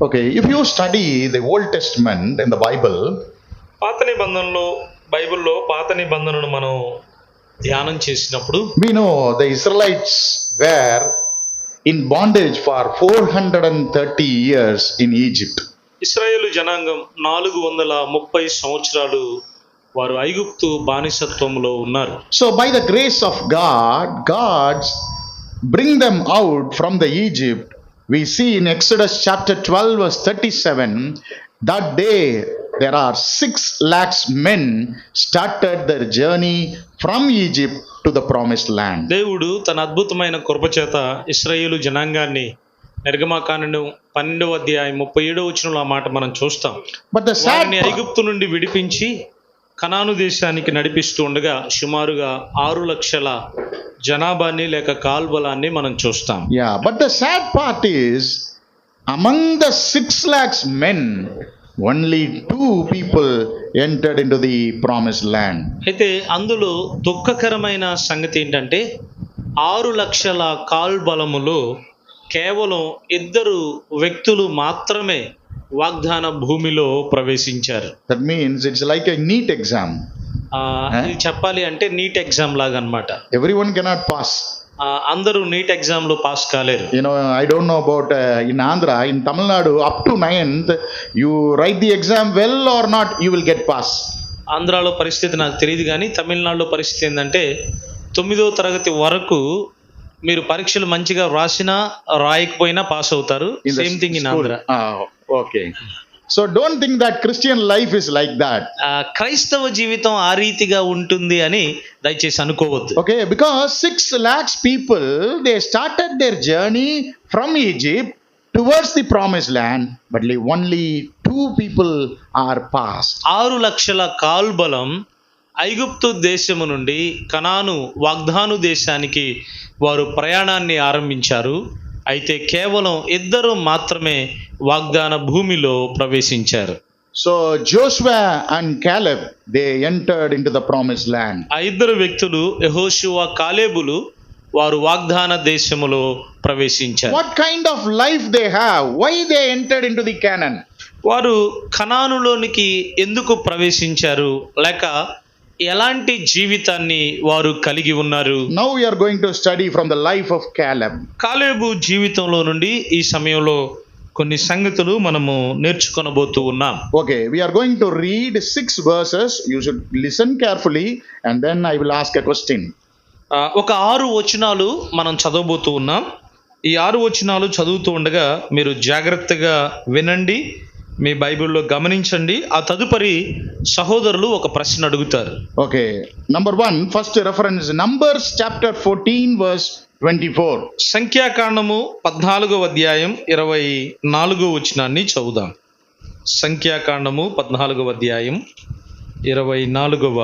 Okay if you study the old testament in the Bible పాత నిబంధనలో బైబిల్లో పాత నిబంధనను మనం ధ్యానం చేసినప్పుడు మీ know the Israelites were in bondage for four hundred and thirty years in Egypt Israel జనాంగం నాలుగు వందల ముప్పై సంవత్సరాలు వారు ఐగుప్తు బానిసత్వంలో ఉన్నారు. So by the grace of God God's bring them out from the Egypt We see in Exodus chapter 12, verse 37, that day there are six lakhs men started their journey from Egypt to the promised land. దేవుడు తన అద్భుతమైన కృపచేత ఇస్రాయేలు జనాంగాన్ని నిర్గమాకాండం పన్నెండవ అధ్యాయం ముప్పై ఏడవ వచనంలో ఆ మాట మనం చూస్తాం But the sad వారిని ఐగుప్తు నుండి విడిపించి కనాను దేశానికి నడిపిస్తూ ఉండగా సుమారుగా ఆరు లక్షల జనాభాని లేక కాల్బలాన్ని మనం చూస్తాం yeah, but the sad part is among the six lakhs men, only two people entered into the promised land. అయితే అందులో దుఃఖకరమైన సంగతి ఏంటంటే ఆరు లక్షల కాల్బలములో కేవలం ఇద్దరు వ్యక్తులు మాత్రమే వాగ్దాన భూమిలో ప్రవేశించారు. That means it's like a NEET exam చెప్పాలి అంటే నీట్ ఎగ్జామ్ లాగా అనమాట ఎవ్రీ వన్ కెనాట్ పాస్ అందరూ నీట్ ఎగ్జామ్లో పాస్ కాలేరు. You know I don't know about in Andhra in Tamil Nadu up to ninth you write the exam well or not you will get pass ఆంధ్రాలో పరిస్థితి నాకు తెలియదు కానీ తమిళనాడులో పరిస్థితి ఏంటంటే తొమ్మిదో తరగతి వరకు మీరు పరీక్షలు మంచిగా రాసినా రాయకపోయినా పాస్ అవుతారు same thing in. Andhra Ah. So don't think that Christian life is like that. ఆ, క్రైస్తవ జీవితం ఆ రీతిగా ఉంటుంది అని దయచేసి అనుకోవద్దు Okay, because six lakhs people they started their journey from Egypt towards the promised land, but only two people are passed. ఆరు లక్షల కాల్బలం ఐగుప్తు దేశము నుండి కనాను వాగ్దాను దేశానికి వారు ప్రయాణాన్ని ఆరంభించారు అయితే కేవలం ఇద్దరు మాత్రమే వాగ్దాన భూమిలో ప్రవేశించారు So Joshua and Caleb they entered into the promised land. ఆ ఇద్దరు వ్యక్తులు యెహోషువ కాలేబులు వారు వాగ్దాన దేశములో ప్రవేశించారు What kind of life they have? Why they entered into the Canaan? వారు కనానులోనికి ఎందుకు ప్రవేశించారు లేక ఎలాంటి జీవితాన్ని వారు కలిగి ఉన్నారు? Now you going to study from the life of Caleb కాలేబు జీవితంలో నుండి ఈ సమయంలో కొన్ని సంగతులు మనము నేర్చుకోనబోతూ ఉన్నాం. Okay we are going to read six verses you should listen carefully and then I will ask a question ఒక ఆరు వచనాలు మనం చదవబోతూ ఉన్నాం. ఈ ఆరు వచనాలు చదువుతూ ఉండగా మీరు జాగ్రత్తగా వినండి. మీ బైబిల్లో గమనించండి. ఆ తదుపరి సహోదరులు ఒక ప్రశ్న అడుగుతారు. Okay, number one, first reference Numbers chapter 14, verse 24. సంఖ్యాకాండము పద్నాలుగవ అధ్యాయం ఇరవై నాలుగో వచనాన్ని చదువుదాం. సంఖ్యాకాండము పద్నాలుగవ అధ్యాయం ఇరవై నాలుగవ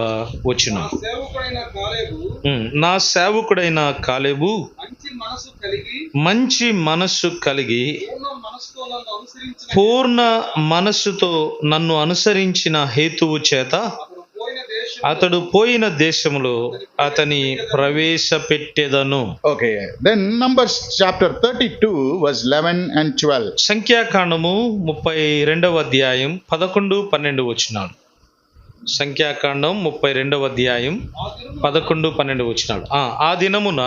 వచనం. సేవకుడైన కాలేబు ఉమ్, నా సేవకుడైన కాలేబు మంచి మనసు కలిగి మంచి మనస్సు కలిగి పూర్ణ మనసుతో నన్ను అనుసరించిన పూర్ణ మనస్సుతో నన్ను అనుసరించిన హేతువు చేత అతడు పోయిన దేశములో అతని ప్రవేశపెట్టెదను. Okay, then Numbers chapter 32, verse 11 and 12. సంఖ్యాకాండము ముప్పై రెండవ అధ్యాయం పదకొండు పన్నెండు వచనాలు. సంఖ్యాకాండం ముప్పై రెండవ అధ్యాయం పదకొండు పన్నెండు వచనాలు ఆ, దినమున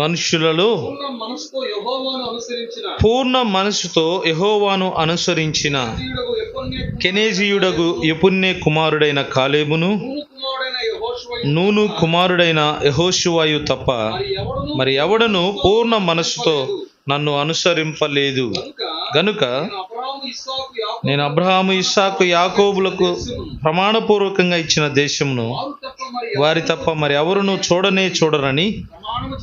మనుషులలో పూర్ణ మనసుతో యెహోవాను అనుసరించిన మనసుతో కెనేజీయుడగు యపుణ్య కుమారుడైన కాలేబును నూను కుమారుడైన యహోషువాయు తప్ప మరి ఎవడును మరి ఎవడను పూర్ణ మనస్సుతో నన్ను అనుసరింపలేదు. గనుక నేను అబ్రాహాము ఇస్సాకు యాకోబులకు ప్రమాణపూర్వకంగా ఇచ్చిన దేశమును వారు తప్ప మరి ఎవరును చూడనే చూడరని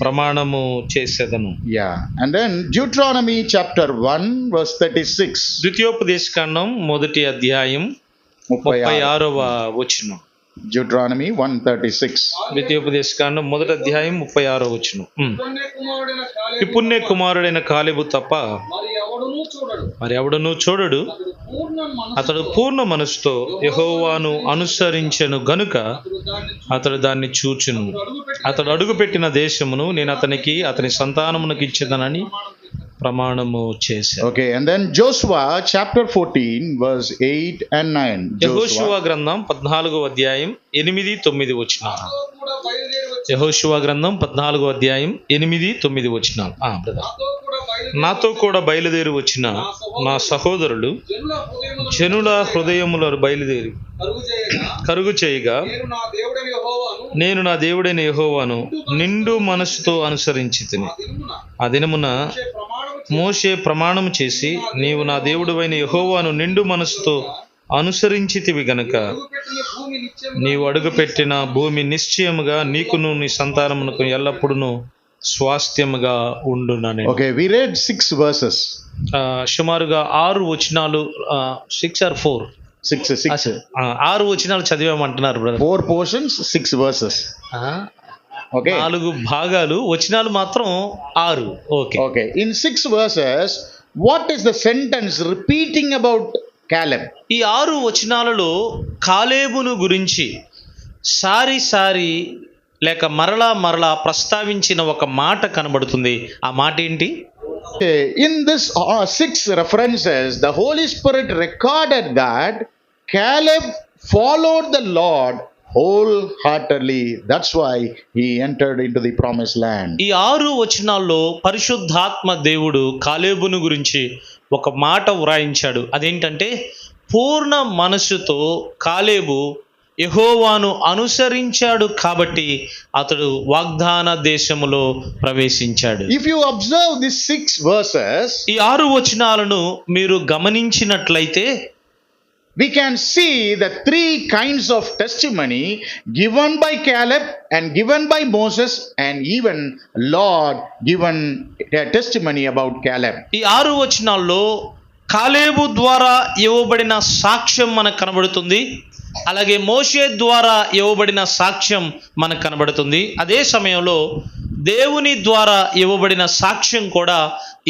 ప్రమాణము చేసేదను Yeah, and then Deuteronomy chapter 1, verse 36. ద్వితీయోపదేశకాండం మొదటి అధ్యాయం ముప్పై 36. ఆరవ వచనం Deuteronomy 136. ద్వితీయోపదేశకాండం మొదటి అధ్యాయం ముప్పై ఆరో వచనం కాలేబు ఇప్పున్నే కుమారుడైన కాలేబు తప్ప మరి ఎవడును చూడడు. మరి ఎవడను చూడడు. అతడు పూర్ణ మనసుతో యెహోవాను అనుసరించెను గనుక అతడు దాన్ని చూచును. అతడు అడుగుపెట్టిన దేశమును నేను అతనికి అతని సంతానమునకు ఇచ్చేదనని ప్రమాణము చేశాను. Okay, and then Joshua chapter 14, verse 8 and 9. యహోశువ గ్రంథం పద్నాలుగో అధ్యాయం ఎనిమిది తొమ్మిది వచ్చిన యహోశువ గ్రంథం పద్నాలుగో అధ్యాయం ఎనిమిది తొమ్మిది వచ్చిన బయలుదేరి నాతో కూడా బయలుదేరి వచ్చిన నా సహోదరులు జనుల హృదయముల బయలుదేరి కరుగు చేయగా నేను నా దేవుడైన యహోవాను నిండు మనసుతో అనుసరించి తిని. ఆ దినమున ఆ ప్రమాణము మోషే ప్రమాణం చేసి నీవు నా దేవుడువైన యహోవాను నిండు మనసుతో అనుసరించితివి గనక నీవు అడుగుపెట్టిన భూమి నిశ్చయముగా నీకును నీ సంతానమునకు ఎల్లప్పుడూ స్వాస్థ్యముగా ఉండునని ఓకే వి రీడ్ 6 వర్సెస్ సుమారుగా ఆరు వచ్చినాలు సిక్స్ ఆర్ 4 6 6 ఆరు వచ్చినాలు చదివామంటున్నారు four portions six verses okay నాలుగు భాగాలు వచ్చినాలు మాత్రం ఆరు. Okay okay in six verses what is the sentence repeating about Caleb ఈ ఆరు వచనాలలో కాలేబును గురించి సారి సారి లేక మరలా మరలా ప్రస్తావించిన ఒక మాట కనబడుతుంది ఆ మాట ఏంటి In this uh, six references, the Holy Spirit recorded that Caleb followed the Lord wholeheartedly. That's why he entered into the promised land. ఈ ఆరు వచనాల్లో పరిశుద్ధాత్మ దేవుడు కాలేబును గురించి ఒక మాట వ్రాయించాడు అదేంటంటే పూర్ణ మనసుతో కాలేబు యహోవాను అనుసరించాడు కాబట్టి అతడు వాగ్దాన దేశములో ప్రవేశించాడు. If you observe the six verses ఈ ఆరు వచనాలను మీరు గమనించినట్లయితే we can see the three kinds of testimony given by Caleb and given by Moses and even Lord given testimony about Caleb ఈ ఆరు వచనాల్లో కాలేబు ద్వారా ఇవ్వబడిన సాక్ష్యం మనకు కనబడుతుంది. అలాగే మోషే ద్వారా ఇవ్వబడిన సాక్ష్యం మనకు కనబడుతుంది. అదే సమయంలో దేవుని ద్వారా ఇవ్వబడిన సాక్ష్యం కూడా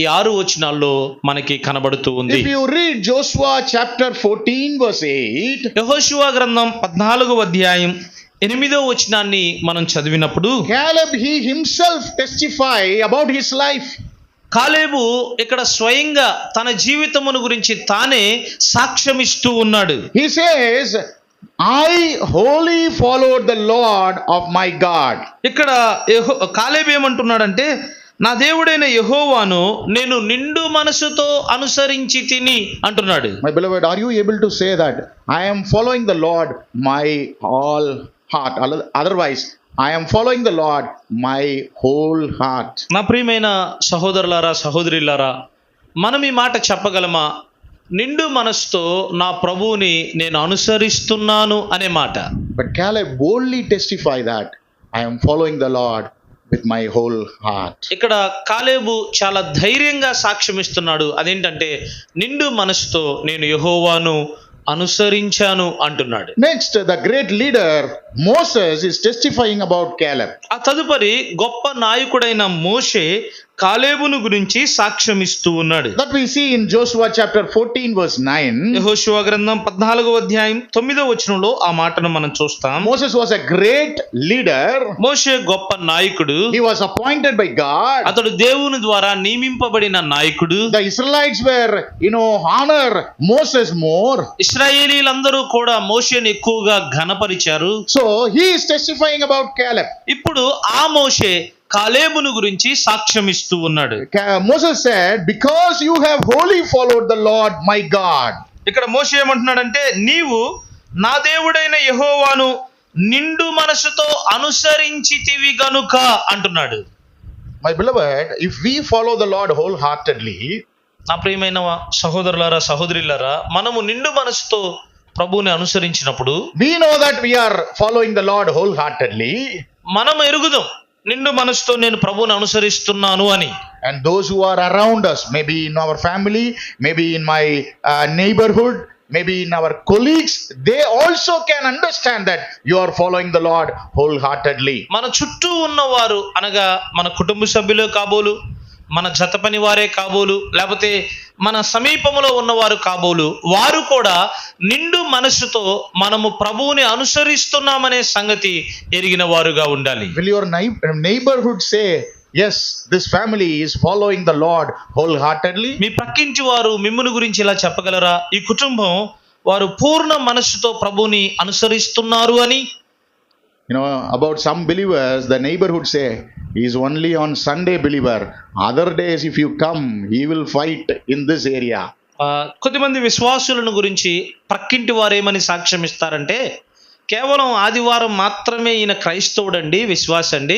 ఈ ఆరు వచనాల్లో మనకి కనబడుతూ ఉంది. If you read Joshua chapter 14 verse 8, యెహోషువ గ్రంథం పద్నాలుగో అధ్యాయం ఎనిమిదో వచనాన్ని మనం చదివినప్పుడు he himself testify about his life. కాలేబు ఇక్కడ స్వయంగా తన జీవితమును గురించి తానే సాక్ష్యమిస్తూ ఉన్నాడు. He says I wholly follow the Lord of my God ఇక్కడ కాలేబు ఏమంటున్నాడంటే నా దేవుడైన యహోవాను నేను నిండు మనసుతో అనుసరించి తిని అంటున్నాడు. My beloved are you able to say that I am following the Lord my all heart otherwise I I'm following the Lord my whole heart నా ప్రియమైన సహోదరులారా సహోదరులారా మనం ఈ మాట చెప్పగలమా? నిండు మనస్తో నా ప్రభువుని నేను అనుసరిస్తున్నాను అనే మాట. But can I boldly testify that I'm following the Lord with my whole heart ఇక్కడ కాలేబు చాలా ధైర్యంగా సాక్ష్యమిస్తున్నాడు. అదేంటంటే నిండు మనస్తో నేను యహోవాను అనుసరించాను అంటున్నాడు. Next the great leader Moses is testifying about Caleb ఆ తదుపరి గొప్ప నాయకుడైన మోషే కాలేబును గురించి సాక్ష్యం ఇస్తూ ఉన్నాడు. That we see in Joshua chapter 14 verse 9 యెహోషువా గ్రంథం 14 అధ్యాయం తొమ్మిదో వచనంలో ఆ మాటను మనం చూస్తాం. Moses was a great leader మోషే గొప్ప నాయకుడు. He was appointed by God అతడు దేవుని ద్వారా నియమింపబడిన నాయకుడు. The Israelites were you know honour Moses more ఇశ్రాయేలీలందరూ కూడా మోషేని ఎక్కువగా ఘనపరిచారు. So he's is about Caleb ఇప్పుడు ఆ మోషే కాలేబును గురించి సాక్ష్యం ఇస్తూ ఉన్నాడు Moses said because you have wholly followed the Lord my God ఇక్కడ మోషే ఏమంటున్నాడంటే నీవు నా దేవుడైన యహోవాను నిండు మనసుతో అనుసరించితివి గనుక అంటున్నాడు. My beloved if we follow the Lord wholeheartedly నా ప్రియమైన సహోదరులారా సహోదరిలారా మనము నిండు మనసుతో ప్రభువుని అనుసరించినప్పుడు we know that we are following the Lord wholeheartedly మనం ఎరుగుదాం. నిండు మనసుతో నేను ప్రభువుని అనుసరిస్తున్నాను అని And those who are around us, maybe in our family, maybe in my uh, neighborhood, maybe in our colleagues, they also can understand that you are following the Lord wholeheartedly. మన చుట్టూ ఉన్నవారు అనగా మన కుటుంబ సభ్యులే కాబోలు మన జత పని వారే కాబోలు లేకపోతే మన సమీపములో ఉన్నవారు కాబోలు వారు కూడా నిండు మనసుతో మనము ప్రభువుని అనుసరిస్తున్నామనే సంగతి ఎరిగిన వారుగా ఉండాలి. Will your neigh- neighborhood say, Yes, this family is following the Lord wholeheartedly? మీ పక్కింటి వారు మిమ్ముని గురించి ఇలా చెప్పగలరా? ఈ కుటుంబం వారు పూర్ణ మనస్సుతో ప్రభువుని అనుసరిస్తున్నారు అని? You know about some believers the neighbourhood say is only on Sunday believer other days if you come he will fight in this area కొద్దిమంది విశ్వాసులను గురించి ప్రక్కింటి వారేమని సాక్ష్యం ఇస్తారంటే కేవలం ఆదివారం మాత్రమే ఈయన క్రైస్తవుడు అండి విశ్వాస అండి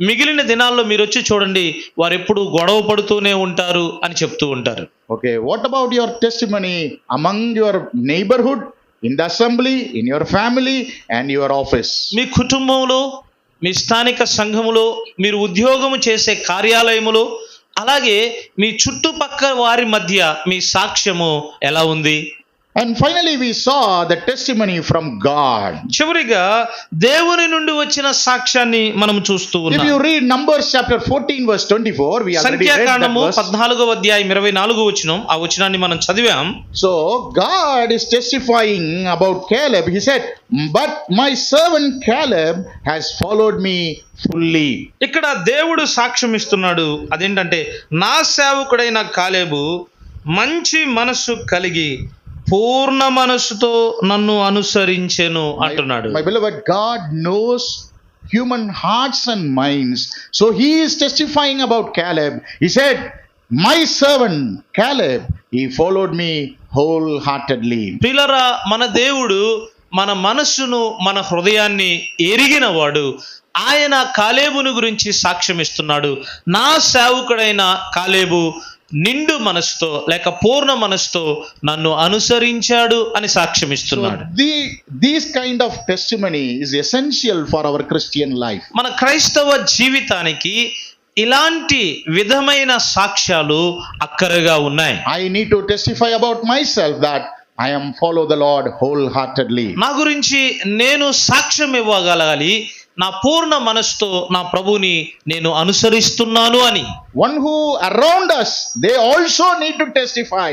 మిగిలిన దినాల్లో మీరు వచ్చి చూడండి వారు ఎప్పుడు గొడవ పడుతూనే ఉంటారు అని చెప్తూ ఉంటారు. Okay what about your testimony among your neighbourhood in the assembly in your family and your office మీ కుటుంబంలో మీ స్థానిక సంఘములో మీరు ఉద్యోగము చేసే కార్యాలయములో అలాగే మీ చుట్టుపక్కల వారి మధ్య మీ సాక్ష్యము ఎలా ఉంది? And finally we saw the testimony from God చివరిగా దేవుని నుండి వచ్చిన సాక్ష్యాన్ని మనం చూస్తూ ఉన్నాం. If you read Numbers chapter 14 verse 24 we already read that verse 14 వచనం. ఆ వచనాన్ని మనం చదివాం. So God is testifying about Caleb he said but my servant Caleb has followed me fully ఇక్కడ దేవుడు సాక్ష్యం ఇస్తున్నాడు. అదేంటంటే నా సేవకుడైన కాలేబు మంచి మనసు కలిగి పూర్ణ మనస్సుతో నన్ను అనుసరించెను అంటున్నాడు. My beloved God knows human hearts and minds so he's is about Caleb he said my servant Caleb he followed me wholeheartedly పిల్లరా మన దేవుడు మన మనస్సును మన హృదయాన్ని ఎరిగినవాడు. ఆయన కాలేబును గురించి సాక్ష్యం ఇస్తున్నాడు నా సేవకుడైన కాలేబు నిండు మనసుతో లేక పూర్ణ మనసుతో నన్ను అనుసరించాడు అని సాక్ష్యమిస్తున్నాడు these kind of testimony is essential for our Christian life మన క్రైస్తవ జీవితానికి ఇలాంటి విధమైన సాక్ష్యాలు అక్కరగా ఉన్నాయి. I need to testify about myself that I'm follow the Lord wholeheartedly నా గురించి నేను సాక్ష్యం ఇవ్వగలగాలి. నా పూర్ణ మనస్సుతో నా ప్రభుని నేను అనుసరిస్తున్నాను అని. One who around us they also need to testify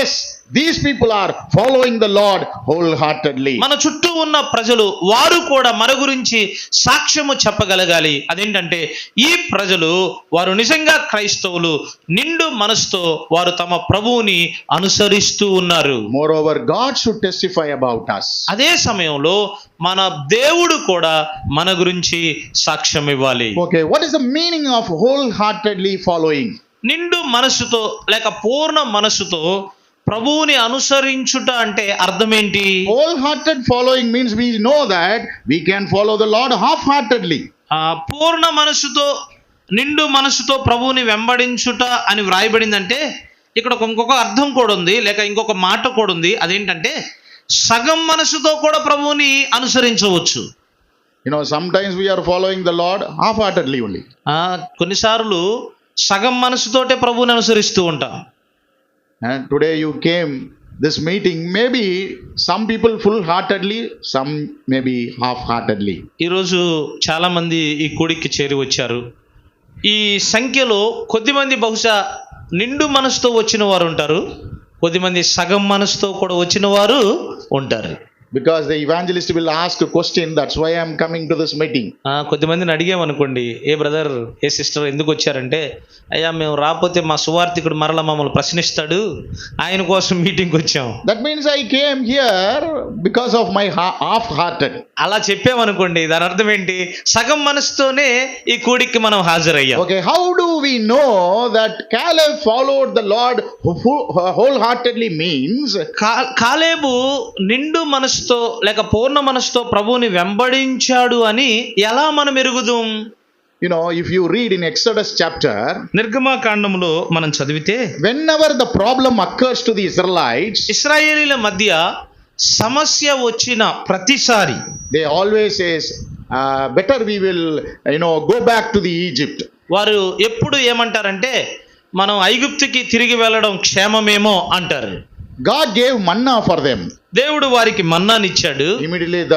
as these people are following the Lord wholeheartedly మన చుట్టూ ఉన్న ప్రజలు వారు కూడా మన గురించి సాక్ష్యము చెప్పగలగాలి. అదేంటంటే ఈ ప్రజలు వారు నిజంగా క్రైస్తవులు నిండు మనసుతో వారు తమ ప్రభువుని అనుసరిస్తూ ఉన్నారు. Moreover God should testify about us అదే సమయంలో మన దేవుడు కూడా మన గురించి సాక్ష్యం ఇవ్వాలి. Okay what is the meaning of wholeheartedly following నిండు మనసుతో లేక పూర్ణ మనసుతో ప్రభువుని అనుసరించుట అంటే అర్థమేంటి Wholehearted following means we know that we can follow the Lord half-heartedly. ఆ పూర్ణ మనసుతో నిండు మనసుతో ప్రభువుని వెంబడించుట అని వ్రాయబడిందంటే ఇక్కడ ఒక- ఇంకొక అర్థం కూడా ఉంది లేక ఇంకొక మాట కూడా ఉంది అదేంటంటే సగం మనసుతో కూడా ప్రభువుని అనుసరించవచ్చు know, sometimes we are following the Lord half-heartedly only. ఆ కొన్నిసార్లు సగం మనసుతోటే ప్రభువుని అనుసరిస్తూ ఉంటాం And today you came this meeting, maybe some people full-heartedly, some maybe half-heartedly. ఈరోజు చాలామంది ఈ కూడికి చేరి వచ్చారు ఈ సంఖ్యలో కొద్దిమంది బహుశా నిండు మనసుతో వచ్చిన వారు ఉంటారు కొద్దిమంది సగం మనసుతో కూడా వచ్చిన వారు ఉంటారు because the evangelist will ask question that's why I'm coming to this meeting కొద్దిమందిని అడిగాం అనుకోండి ఏ బ్రదర్ ఏ సిస్టర్ ఎందుకు వచ్చారంటే అయ్యా మేము రాకపోతే మా సువార్థికుడు మరల మమ్మల్ని ప్రశ్నిస్తాడు ఆయన కోసం మీటింగ్ వచ్చాం. That means I came here because of my half hearted అలా చెప్పామనుకోండి దాని అర్థం ఏంటి? సగం మనసుతోనే ఈ కూడికి మనం హాజరయ్యాం. Okay how do we know that Caleb followed the Lord wholeheartedly means కాలేబు నిండు మనసు మనసుతో లేక పూర్ణ మనసుతో ప్రభువుని వెంబడించాడు అని ఎలా మనం ఎరుగుదాం you know if you read in exodus chapter నిర్గమాకాండంలో మనం చదివితే whenever the problem occurs to the israelites ఇస్రాయేలీల మధ్య సమస్య వచ్చిన ప్రతిసారి they always says uh, better we will you know go back to the egypt వారు ఎప్పుడు ఏమంటారంటే మనం ఐగుప్తుకి తిరిగి వెళ్ళడం క్షేమమేమో అంటారు god gave manna for them దేవుడు వారికి మన్నాని ఇచ్చాడు. Immediately the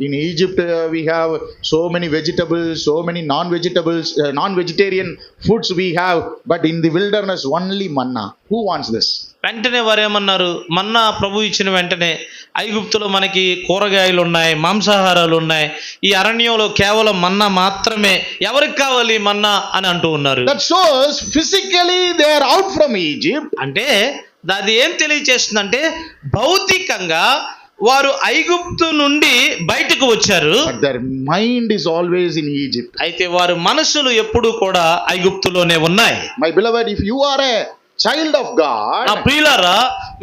in Egypt we have so many vegetables so many non vegetables non vegetarian foods we have but in the wilderness only manna who wants this వెంటనే వారు ఏమన్నారు మన్నా ప్రభు ఇచ్చిన వెంటనే ఐగుప్తులో మనకి కూరగాయలు ఉన్నాయి మాంసాహారాలు ఉన్నాయి. ఈ అరణ్యంలో కేవలం మన్నా మాత్రమే ఎవరికి కావాలి మన్నా అని అంటూ ఉన్నారు. That shows physically out from Egypt అంటే అది ఏం తెలియచేస్తుందంటే భౌతికంగా వారు ఐగుప్తు నుండి బయటకు వచ్చారు their mind is always in Egypt. అయితే వారి మనసులు ఎప్పుడూ కూడా ఐగుప్తులోనే ఉన్నాయి My beloved, if you are a child of నా God, ప్రియులారా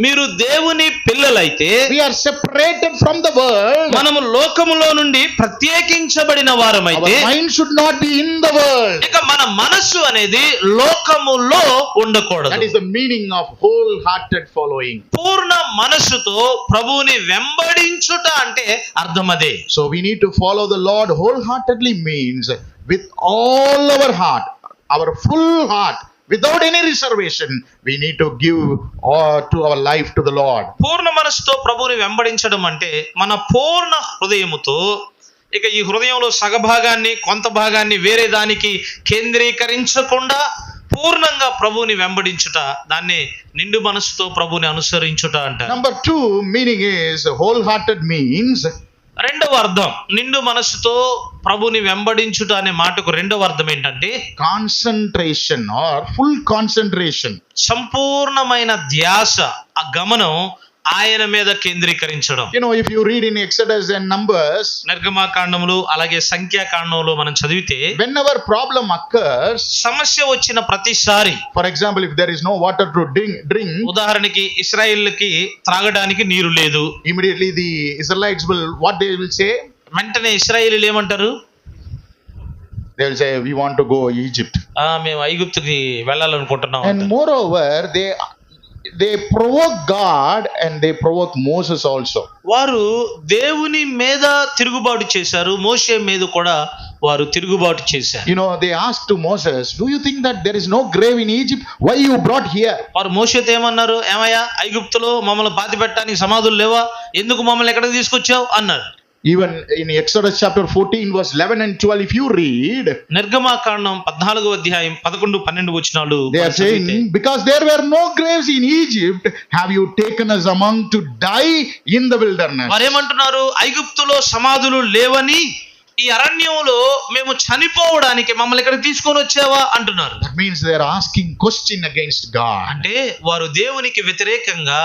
మీరు దేవుని పిల్లలైతే we are separated from the world. మనము లోకములో నుండి ప్రత్యేకించబడిన Our వారమైతే mind should not be in the world. ఇక మన మనస్సు అనేది లోకములో That ఉండకూడదు is the meaning of wholehearted following. పూర్ణ మనస్సుతో ప్రభువుని వెంబడించుట అంటే అర్థం అదే So we need to follow the Lord wholeheartedly means with all our heart, our full heart, without any reservation, we need to give all to our life to the Lord. పూర్ణ మనస్సుతో ప్రభువుని వెంబడించడం అంటే మన పూర్ణ హృదయముతో ఇక ఈ హృదయంలో సగభాగాన్ని కొంత భాగాన్ని వేరే దానికి కేంద్రీకరించకుండా పూర్ణంగా ప్రభువుని వెంబడించుట దాన్ని నిండు మనస్సుతో ప్రభువుని అనుసరించుట అంటారు Number two meaning is wholehearted means రెండవ అర్థం నిండు మనస్సుతో ప్రభుని వెంబడించుట అనే మాటకు రెండవ అర్థం ఏంటంటే concentration or full concentration. సంపూర్ణమైన ధ్యాస ఆ గమనం ఆయన మీద కేంద్రీకరించడం. You know if you read in Exodus and Numbers నర్గమా కాండములు అలాగే సంఖ్యా కాండములు మనం చదివితే వెన్ ఎవర్ ప్రాబ్లం అక్కర్ సమస్య వచ్చిన ప్రతిసారి for example if there is no water to drink ఉదాహరణకి ఇస్రాయెల్కి త్రాగడానికి నీరు లేదు. Immediately the Israelites will what they will say వెంటనే ఇస్రాయెల్ ఏమంటారు? They will say we want to go Egypt ఆ మేము ఐగుప్తుకి వెళ్ళాలనుకుంటున్నాం and moreover they they provoke God and they provoke Moses also వారు దేవుని మీద తిరుగుబాటు చేశారు మోసే మీద కూడా వారు తిరుగుబాటు చేశారు. You know they ask to Moses do you think that there is no grave in Egypt why you brought here వారు మోసే ఏమన్నారు ఏమయ్యా ఐగుప్తులో మమ్మల్ని పాతి పెట్టడానికి సమాధులు లేవా? ఎందుకు మమ్మల్ని ఎక్కడికి తీసుకొచ్చావు? అన్నారు. Even in Exodus chapter 14, verse 11 and 12, if you read, నిర్గమాకాండం పద్నాలుగో అధ్యాయం పదకొండు పన్నెండు are saying, Because there were no graves in Egypt, have you taken us among to die in the wilderness? వారేమంటున్నారు ఐగుప్తులో సమాధులు లేవని ఈ అరణ్యంలో మేము చనిపోవడానికి మమ్మల్ని ఇక్కడ తీసుకొని వచ్చావా అంటున్నారు That means they are asking question against God. అంటే వారు దేవునికి వ్యతిరేకంగా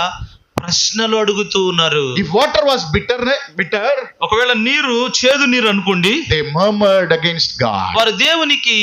ప్రశ్నలు అడుగుతూ ఉన్నారు. The water was bitter bitter ఒకవేళ నీరు చేదు నీరు అనుకోండి దే మర్మర్డ్ అగైన్స్ట్ వారు దేవునికి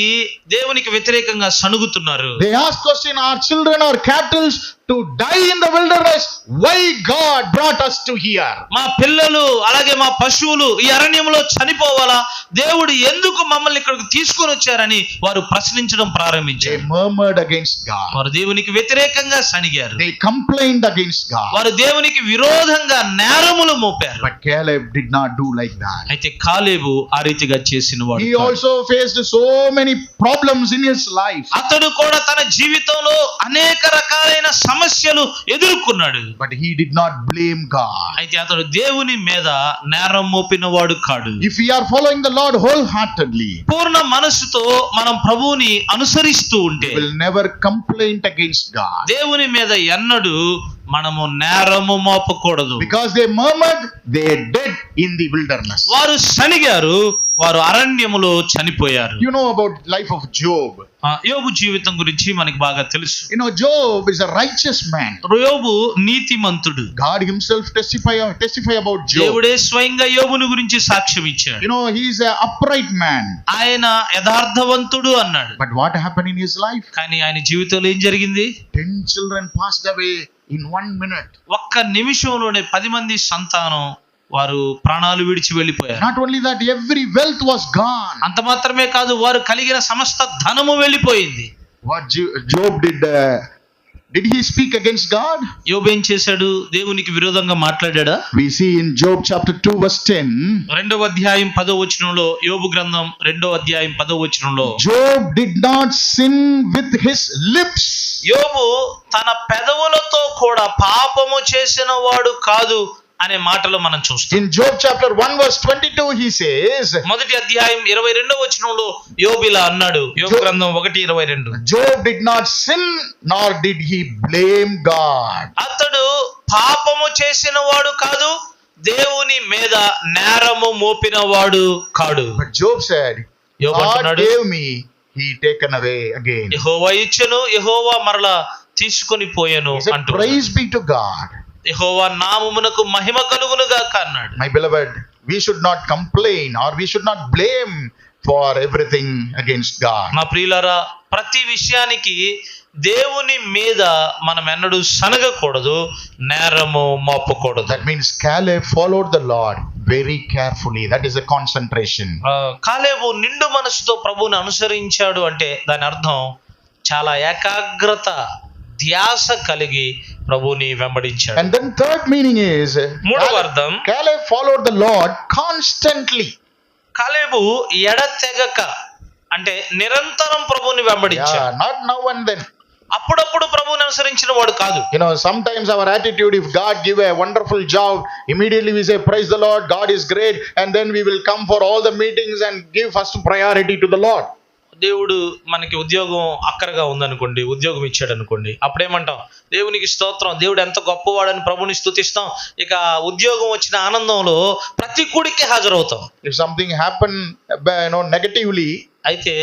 దేవునికి వ్యతిరేకంగా సణుగుతున్నారు. They question our children our cattles to die in the wilderness. Why God brought us to here? మా పిల్లలు అలాగే మా పశువులు ఈ అరణ్యంలో చనిపోవాలా దేవుడు ఎందుకు మమ్మల్ని ఇక్కడికి తీసుకొని వచ్చారని వారు ప్రశ్నించడం They ప్రారంభించారు murmured against God. వారు దేవునికి వ్యతిరేకంగా సణిగారు They complained against God. వారు దేవునికి విరోధంగా నేరములు మోపారు But Caleb did not do like that. అయితే కాలేబు ఆ రీతిగా చేసిన వాడు He కాదు. also faced so many problems in his life. అతడు కూడా తన జీవితంలో అనేక రకాలైన సమస్యలు ఎదుర్కొన్నాడు. But he did not blame God అయితే అతడు దేవుని మీద నేరం మోపిన వాడు కాడు. If you're following the Lord wholeheartedly పూర్ణ మనస్సుతో మనం ప్రభువుని అనుసరిస్తూ ఉంటే నెవర్ కంప్లైంట్ అగేన్స్ గాడ్ దేవుని మీద ఎన్నడు మనము నేరము మోపకూడదు. Because they murmured they dead in the wilderness వారు సనిగారు వారు అరణ్యములో చనిపోయారు. You know about life of Job యోబు జీవితం గురించి మనకి బాగా తెలుసు. You know Job is a righteous man యోబు నీతిమంతుడు. God himself testify testify about Job దేవుడే స్వయంగా యోబును గురించి సాక్ష్యం ఇచ్చాడు. You know he is a upright man ఆయన యథార్థవంతుడు అన్నాడు. But what happen in his life కానీ ఆయన జీవితంలో ఏం జరిగింది? 10 children passed away in one minute ఒక్క నిమిషంలోనే పది మంది సంతానం వారు ప్రాణాలు విడిచి వెళ్ళిపోయారు. Not only that every wealth was gone అంత మాత్రమే కాదు వారు కలిగిన సమస్త ధనము వెళ్ళిపోయింది. What Job did did he God యోబ్ ఏం చేశాడు? దేవునికి విరోధంగా మాట్లాడాడా? We see Job chapter two verse ten రెండవ అధ్యాయం పదో వచనంలో యోబు గ్రంథం రెండో అధ్యాయం పదో వచనంలో. Job did not sin with his lips యోబు తన పెదవులతో కూడా పాపము చేసిన వాడు కాదు అనే మాటలు మనం చూస్తాం. In Job chapter 1 verse 22 he says, మొదటి అధ్యాయం ఇరవై రెండో వచనంలో యోబిలా అన్నాడు. యోగ గ్రంథం ఒకటి ఇరవై రెండు. Job did not sin nor did he blame God. అతడు పాపము చేసిన వాడు కాదు దేవుని మీద నేరము మోపిన వాడు కాడు Job said, యోబు అంటున్నాడు me, ఇచ్చను యహోవా మరలా తీసుకొని పోయాను యహోవా నామమునకు మహిమ కలుగునుగా కన్నాడు we should not complain or we should not blame for everything against God మా ప్రియులారా ప్రతి విషయానికి దేవుని మీద మనం ఎన్నడూ సనగకూడదు నేరము మోపకూడదు. That means Caleb followed the Lord very carefully that is a concentration కాలేవు నిండు మనసుతో ప్రభుని అనుసరించాడు అంటే దాని అర్థం చాలా ఏకాగ్రత ధ్యాస కలిగి ప్రభుని వెంబడించాడు. And then third meaning is మూడవ అర్థం Caleb follow the Lord constantly కాలేబు ఎడతెగక అంటే నిరంతరం ప్రభుని వెంబడించాడు. నాట్ నౌ అండ్ దెన్ అప్పుడప్పుడు ప్రభువుని అనుసరించిన వాడు కాదు. You know sometimes our attitude if God give a wonderful job immediately we say praise the Lord God is great and then we will come for all the meetings and give first priority to the Lord దేవుడు మనకి ఉద్యోగం అక్కరగా ఉందనుకోండి ఉద్యోగం ఇచ్చాడు అనుకోండి అప్పుడేమంటాం? దేవునికి స్తోత్రం దేవుడు ఎంత గొప్పవాడు అని ప్రభుని స్థుతిస్తాం ఇక ఉద్యోగం వచ్చిన ఆనందంలో ప్రతి కూడికి హాజరవుతాం. ఇఫ్ సంథింగ్ హ్యాపెన్ నెగటివ్లీ అయితే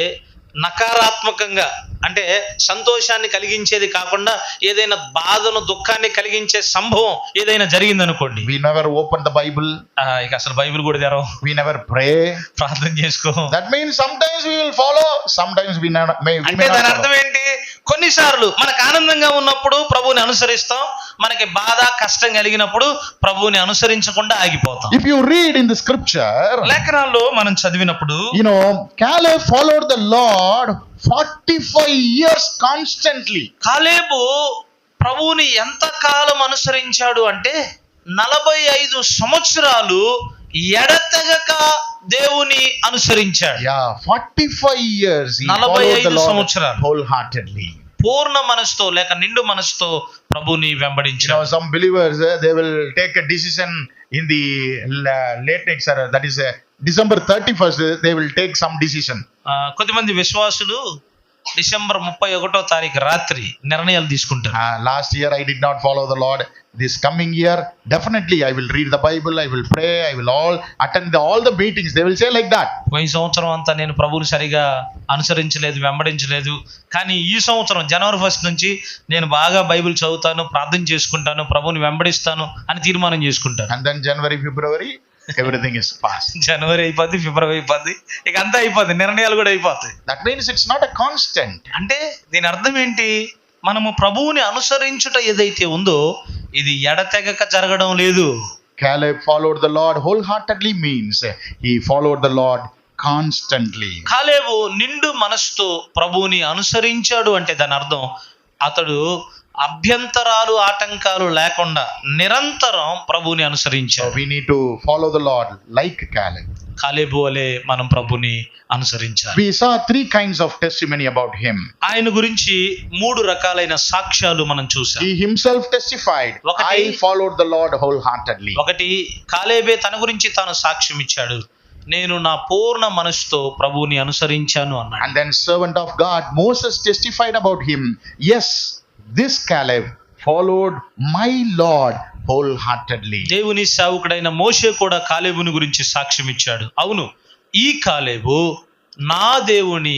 నకారాత్మకంగా అంటే సంతోషాన్ని కలిగించేది కాకుండా ఏదైనా బాధను దుఃఖాన్ని కలిగించే సంభవం ఏదైనా జరిగిందనుకోండి. We never open the Bible, ఆ, ఇక అసలు బైబిల్ కూడా తెరవం. We never pray. ప్రార్థన చేసుకో. Means sometimes we will follow, sometimes we, not, may, we అంటే దాని. అర్థం ఏంటి? కొన్నిసార్లు మనకు ఆనందంగా ఉన్నప్పుడు ప్రభువుని అనుసరిస్తాం మనకి బాధ కష్టం కలిగినప్పుడు ప్రభువుని అనుసరించకుండా ఆగిపోతాం. If you read in the scripture లేఖనాల్లో మనం చదివినప్పుడు you know Caleb followed the Lord 45 years constantly కాలేబు ప్రభువుని ఎంత కాలం అనుసరించాడు అంటే నలభై ఐదు సంవత్సరాలు ఎడతెగక దేవుని అనుసరించాడు. యా ఫార్టీ ఫైవ్ ఇయర్స్ నలభై ఐదు సంవత్సరాలు. హోల్ హార్టెడ్లీ పూర్ణ మనసుతో లేక నిండు మనసుతో ప్రభుని వెంబడించిన some believers they will take decision in the late sir that is December thirty first they will take some decision కొద్దిమంది విశ్వాసులు డిసెంబర్ ముప్పై ఒకటో తారీఖు రాత్రి నిర్ణయాలు తీసుకుంటా last year I did not follow the Lord this coming year definitely I will read the Bible I will pray I will all attend all the meetings they will say like that పోయిన సంవత్సరం అంతా నేను ప్రభువుని సరిగా అనుసరించలేదు వెంబడించలేదు. కానీ ఈ సంవత్సరం జనవరి first నుంచి నేను బాగా బైబిల్ చదువుతాను ప్రార్థన చేసుకుంటాను ప్రభుని వెంబడిస్తాను అని తీర్మానం చేసుకుంటాను. And then January February everything is past. జనవరి అయిపోద్ది ఫిబ్రవరి అయిపోద్ది ఇక అంతా అయిపోద్ది నిర్ణయాలు కూడా అయిపోతాయి That means it's not a constant. అంటే దీని అర్థం ఏంటి మనము ప్రభువుని అనుసరించుట ఏదైతే ఉందో ఇది ఎడతెగక జరగడం లేదు Caleb followed the Lord wholeheartedly means he followed the Lord constantly. కాలేబు నిండు మనసుతో ప్రభువుని అనుసరించాడు అంటే దాని అర్థం అతడు అభ్యంతరాలు ఆటంకాలు లేకుండా నిరంతరం ప్రభుని అనుసరించారు. Follow the Lord like Caleb కాలేబు మనం ప్రభుని అనుసరించాలి. We saw three kinds of testimony about him ఆయన గురించి మూడు రకాలైన సాక్ష్యాలు మనం చూసాం he himself testified I followed the Lord whole heartedly ఒకటి కాలేబే తన గురించి తాను సాక్ష్యం ఇచ్చాడు. నేను నా పూర్ణ మనసుతో ప్రభుని అనుసరించాను అన్నాడు. And then servant of God Moses testified about him yes Yes, this Caleb followed my Lord wholeheartedly. దేవుని సేవకుడైన మోషే కూడా కాలేబుని గురించి సాక్ష్యం ఇచ్చాడు అవును ఈ కాలేబు నా దేవుని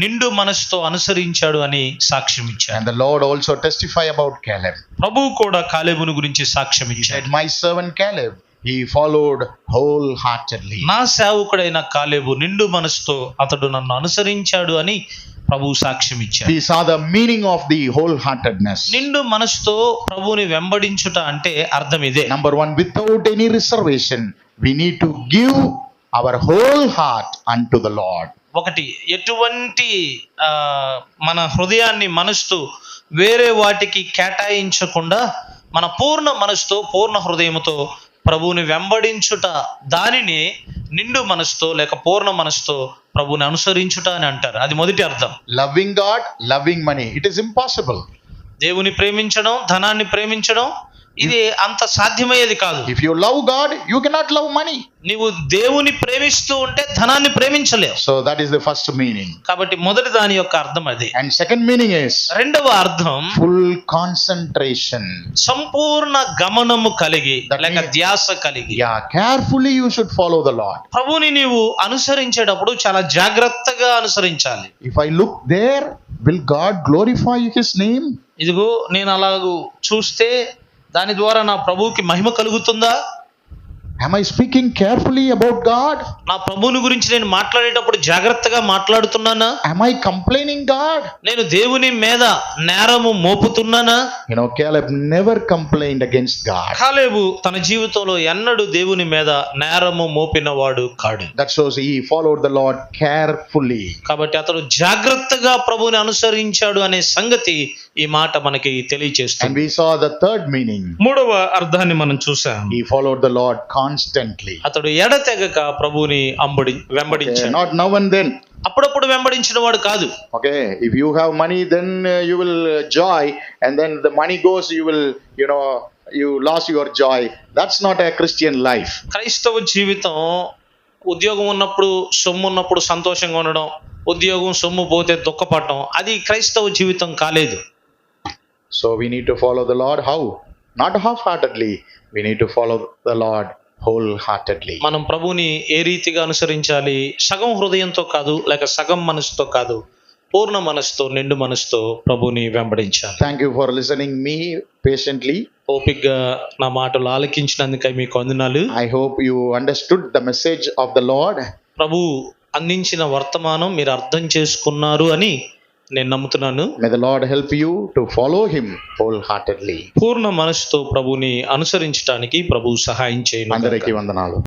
నిండు మనసుతో అనుసరించాడు అని సాక్ష్యం ఇచ్చాడు And the Lord also testify about Caleb. ప్రభువు కూడా కాలేబుని గురించి సాక్ష్యం ఇచ్చాడు said, My servant Caleb, he followed wholeheartedly. నా సేవకుడైన కాలేబు నిండు మనసుతో అతడు నన్ను అనుసరించాడు అని ప్రభు సాక్ష్యం ఇచ్చారు this meaning of the whole heartedness నిండు మనసుతో ప్రభుని వెంబడించుట అంటే అర్థం ఇదే. Number one without any reservation we need to give our whole heart and to the Lord ఒకటి ఎటువంటి మన హృదయాన్ని మనసు వేరే వాటికి కేటాయించకుండా మన పూర్ణ మనసుతో పూర్ణ హృదయముతో ప్రభువుని వెంబడించుట దానిని నిండు మనసుతో లేక పూర్ణ మనసుతో ప్రభువుని అనుసరించుట అని అంటారు అది మొదటి అర్థం Loving God, loving money. It is impossible. దేవుని ప్రేమించడం ధనాన్ని ప్రేమించడం ఇది అంత సాధ్యమయ్యేది కాదు. If you love God you you cannot love money నీవు దేవుని ప్రేమిస్తూ ఉంటే ధనాన్ని ప్రేమించలేవు. So that is the first meaning కాబట్టి మొదటి దాని యొక్క అర్థం అది. అండ్ సెకండ్ మీనింగ్ ఇస్ రెండవ అర్థం ఫుల్ కాన్సంట్రేషన్ సంపూర్ణ గమనము కలిగి లేక ధ్యాస కలిగి. Yeah carefully you should follow the Lord ప్రభుని నీవు అనుసరించేటప్పుడు చాలా జాగ్రత్తగా అనుసరించాలి. If I look there will God glorify his name ఇదిగో నేను అలాగూ చూస్తే దాని ద్వారా నా ప్రభువుకి మహిమ కలుగుతుందా? Am I speaking carefully about God? నా ప్రభువుని గురించి నేను మాట్లాడేటప్పుడు జాగ్రత్తగా మాట్లాడుతున్నానా Am I complaining God? నేను దేవుని మీద నేరము మోపుతున్నానా You know, Caleb never complained against God. కాలేబు తన జీవితంలో ఎన్నడూ దేవుని మీద నేరము మోపినవాడు కాడు That shows he followed the Lord carefully. కాబట్టి అతడు జాగ్రత్తగా ప్రభువుని అనుసరించాడు అనే సంగతి ఈ మాట మనకి And తెలియచేస్తుంది we saw the third meaning. మూడవ అర్థాన్ని మనం చూసాం He followed the Lord constantly. అతడు ఎడతెగక ప్రభువుని Ambadi వెంబడించాడు not now and then. అప్పుడప్పుడు వెంబడించిన వాడు కాదు you have money, then uh, you will uh, joy, and then the money goes, you will, you know, you lost your joy. That's not a Christian life. క్రైస్తవ జీవితం ఉద్యోగం ఉన్నప్పుడు సొమ్ము ఉన్నప్పుడు సంతోషంగా ఉండడం ఉద్యోగం సొమ్ము పోతే దుఃఖపడటం అది క్రైస్తవ జీవితం కాలేదు So we need to follow the Lord. How? Not half-heartedly. We need to follow the Lord wholeheartedly. మనం ప్రభువుని ఏ రీతిగా అనుసరించాలి సగం హృదయంతో కాదు లేక సగం మనసుతో కాదు పూర్ణ మనసుతో నిండు మనసుతో ప్రభువుని వెంబడించాలి Thank you for listening me patiently. ఓపిగ్గా నా మాటలు ఆలకించినందుకై మీకు వందనాలు I hope you understood the message of the Lord. ప్రభు అందించిన వర్తమానం మీరు అర్థం చేసుకున్నారు అని నేను నమ్ముతున్నాను. May the Lord help you to follow Him wholeheartedly. పూర్ణ మనసుతో ప్రభుని అనుసరించడానికి ప్రభు సహాయం చేయను అందరికీ వందనాలు.